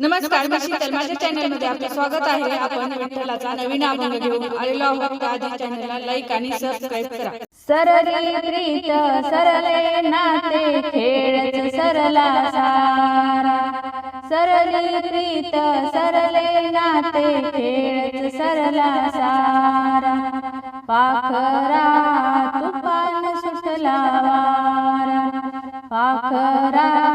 नमस्कार मी माझ्या चॅनलमध्ये आपले स्वागत आहे. आपण विठ्ठलाचा नवीन अभंग घेऊन आलेलो आहोत. आधी चॅनलला लाईक आणि सबस्क्राईब करा. सरली प्रीत सरले नाते खेळच सरला सारा. सरली प्रीत सरले नाते खेळच सरला सारा. पाखरा तुफान सुटला वारा. पाखरा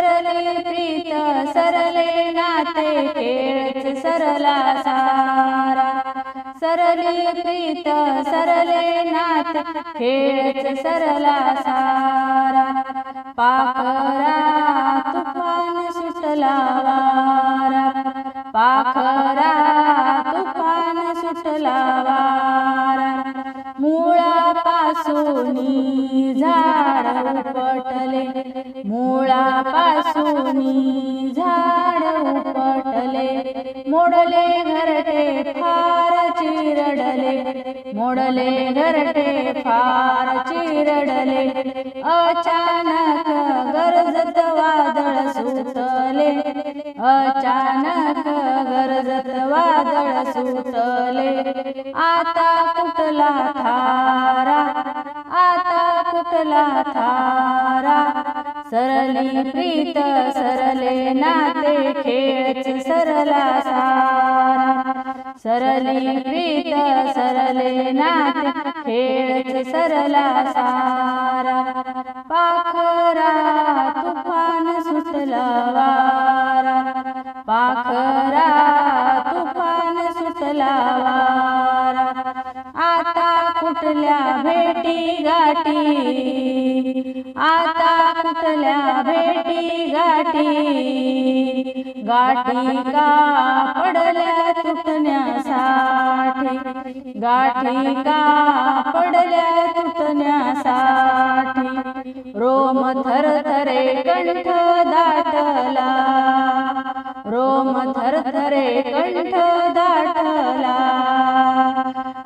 सरले प्रीत सरले नाते केळच सरला सारा. सरले प्रीत सरले नात खेळच सरला सारा. पाखरा तुफान सुटला वारा. पाखरा तुफान सुटला वारा. मुळापासून झाड उपटले. मुळापासून झाड उपटले मोडले घरटे फार चिरडले मोडले घरटे फार चिरडले. अचानक गरजत वादळ सुटले अचानक गरजत वादळ सुटले आता कुठला थारा आता कुठला थारा? सरली प्रीत सरले नाते खेळच सरला सारा. सरली प्रीत सरले नाते खेळच सरला सारा. पाखरा तुफान सुटला वारा. पाखरा तुफान सुटला वारा. आता कुठल्या भेटी गाठी आता कुठल्या भेटी गाठी? गाठी का पडल्या तुटण्यासाठी? गाठी का पडल्या तुटण्यासाठी? रोम थर थरे कंठ दाटला. रोम थर थरे कंठ दाटला.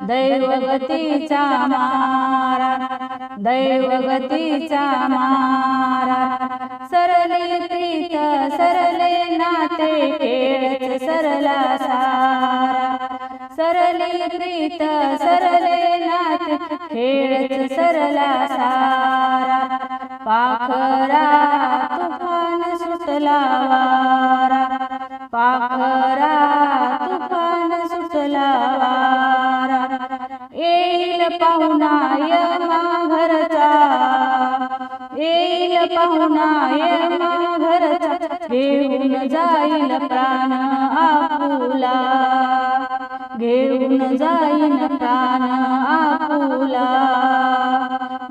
दैवगतीचा मारा दैवगतीचा मारा. सरले प्रीत सरले नाते खेळच सरला सारा. सरले प्रीत सरले नाते खेळच सरला सारा. पाखरा तुफान सुटला येईल पाहुणा घरचा. येईल पाहुणा यमा घरचा. घेऊन जाईल प्राण आपुला. घेऊन जाईल प्राण आपुला.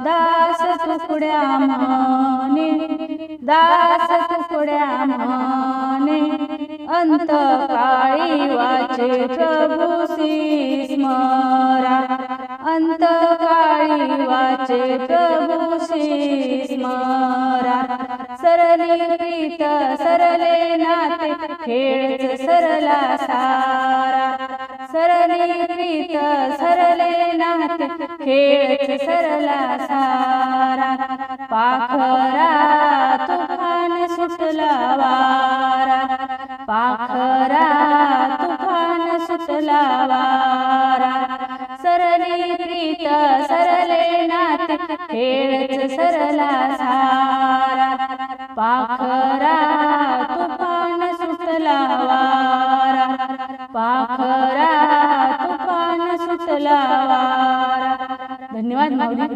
दास तुकड्या म्हणे दास तुकड्या म्हणे अंत काळी वाचे प्रभू स्मरा. अंत काळी वाचे प्रभू स्मरा सरली प्रीत सरले नाते खेळच सरला सारा. सरली प्रीत सरले नाते खेळच सरला सारा. पाखरा तुफान सुटला वा खेळच सरला सारा. पाखरा तुफान सुटला वारा. पाखरा तुफान सुटला वारा. धन्यवाद माऊली.